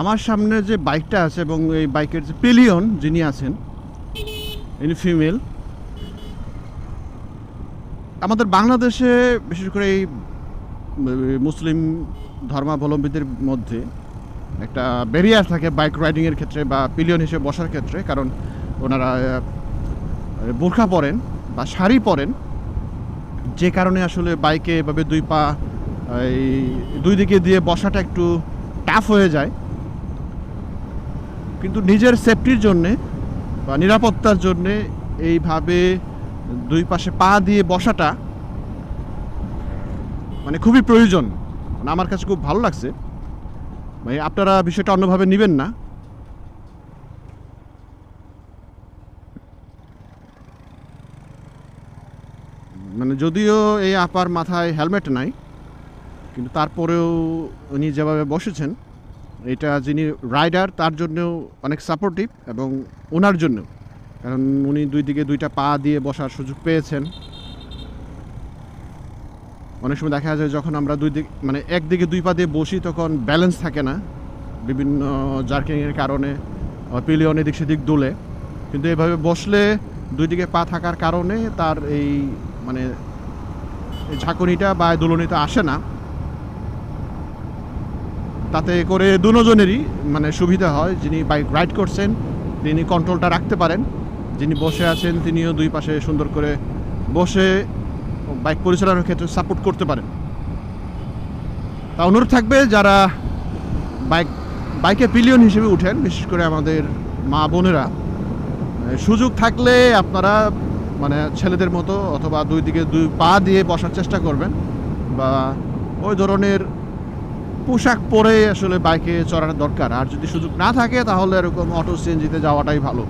আমার সামনে যে বাইকটা আছে এবং এই বাইকের যে পিলিয়ন যিনি আছেন, ইনি ফিমেল, আমাদের বাংলাদেশে, বিশেষ করে এই মুসলিম ধর্মাবলম্বীদের মধ্যে একটা ব্যারিয়ার থাকে বাইক রাইডিংয়ের ক্ষেত্রে বা পিলিয়ন হিসেবে বসার ক্ষেত্রে, কারণ ওনারা বোরখা পরেন বা শাড়ি পরেন, যে কারণে আসলে বাইকে এভাবে দুই পা, এই, দুই দিকে দিয়ে বসাটা একটু টাফ হয়ে যায়। কিন্তু নিজের সেফটির জন্যে বা নিরাপত্তার জন্যে এইভাবে দুই পাশে পা দিয়ে বসাটা মানে খুবই প্রয়োজন। মানে আমার কাছে খুব ভালো লাগছে। মানে আপনারা বিষয়টা অন্যভাবে নেবেন না। মানে যদিও এই আপার মাথায় হেলমেট নাই, কিন্তু তারপরেও উনি যেভাবে বসেছেন এটা যিনি রাইডার, তার জন্যও অনেক সাপোর্টিভ এবং ওনার জন্য কারণ উনি দুই দিকে দুইটা পা দিয়ে বসার সুযোগ পেয়েছেন। অনেক সময় দেখা যায় যখন আমরা দুই দিক মানে একদিকে দুই পা দিয়ে বসি তখন ব্যালেন্স থাকে না। বিভিন্ন জার্কিংয়ের কারণে পিলিয়ন এদিক সেদিক দোলে। কিন্তু এভাবে বসলে দুই দিকে পা থাকার কারণে তার এই মানে ঝাঁকুনিটা বা দুলনিটা আসে না। তাতে করে দুজনেরই মানে সুবিধা হয়। যিনি বাইক রাইড করছেন, তিনি কন্ট্রোলটা রাখতে পারেন। যিনি বসে আছেন, তিনিও দুই পাশে সুন্দর করে বসে বাইক পরিচালনার ক্ষেত্রে সাপোর্ট করতে পারেন। তা অনুরোধ থাকবে, যারা বাইক, বাইকে পিলিয়ন হিসেবে উঠেন, বিশেষ করে আমাদের মা বোনেরা সুযোগ থাকলে আপনারা মানে ছেলেদের মতো অথবা দুই দিকে দুই পা দিয়ে বসার চেষ্টা করবেন বা ওই ধরনের পোশাক পরে আসলে বাইকে চড়ার দরকার। আর যদি সুযোগ না থাকে, তাহলে এরকম অটো সিএনজিতে যাওয়াটাই ভালো।